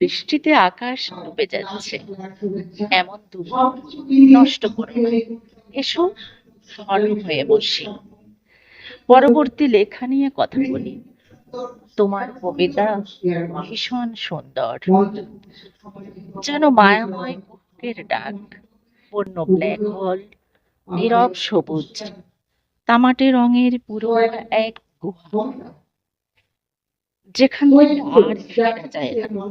বৃষ্টিতে আকাশ ডুবে যাচ্ছে। এমন দুপুর নষ্ট করো এসো নরম হয়ে বসি। পরবর্তী লেখা নিয়ে কথা বলি। তোমার কবিতা ভীষণ সুন্দর। যেন মায়াময় কুকুরের ডাক পূর্ণ ব্ল্যাক হোল, নীরব সবুজ, তামাটে রঙের পুরো এক গুহা। যেখান থেকে আর ফেরা যায় না।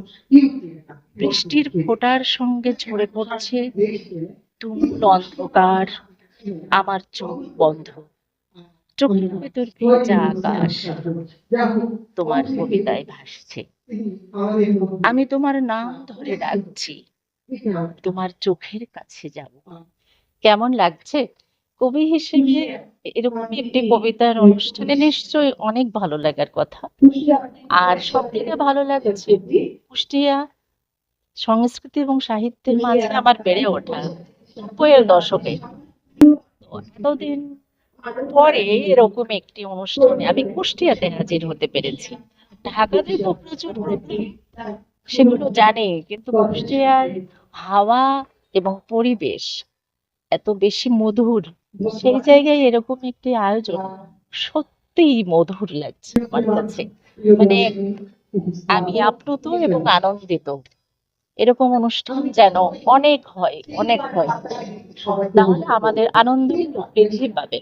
বৃষ্টির ফোঁটার সঙ্গে ঝরে পড়ছে তুমুল অন্ধকার। আমার চোখ বন্ধ। চোখের ভেতর ভেজা আকাশ। তোমার কবিতায় ভাসছে। আমি তোমার নাম ধরে ডাকছি। তোমার চোখের কাছে যাব। কেমন লাগছে? কবি হিসেবে এরকম একটি কবিতার অনুষ্ঠানে নিশ্চয়ই অনেক ভালো লাগার কথা। আর সব থেকে ভালো লাগছে কুষ্টিয়া সংস্কৃতি এবং সাহিত্যের মাঝে আমার বেড়ে ওঠা নব্বইয়ের দশকে। এতদিন পরে এরকম একটি অনুষ্ঠানে আমি কুষ্টিয়াতে হাজির হতে পেরেছি। ঢাকাতে তো প্রচুর সেগুলো জানে কিন্তু কুষ্টিয়ার হাওয়া এবং পরিবেশ এত বেশি মধুর সেই জায়গায় এরকম একটি আয়োজন সত্যি মধুর লাগছে আমার কাছে। মানে আমি আপ্লুত এবং আনন্দিত। এরকম অনুষ্ঠান যেন অনেক হয় অনেক হয়। তাহলে আমাদের আনন্দ বৃদ্ধি পাবে।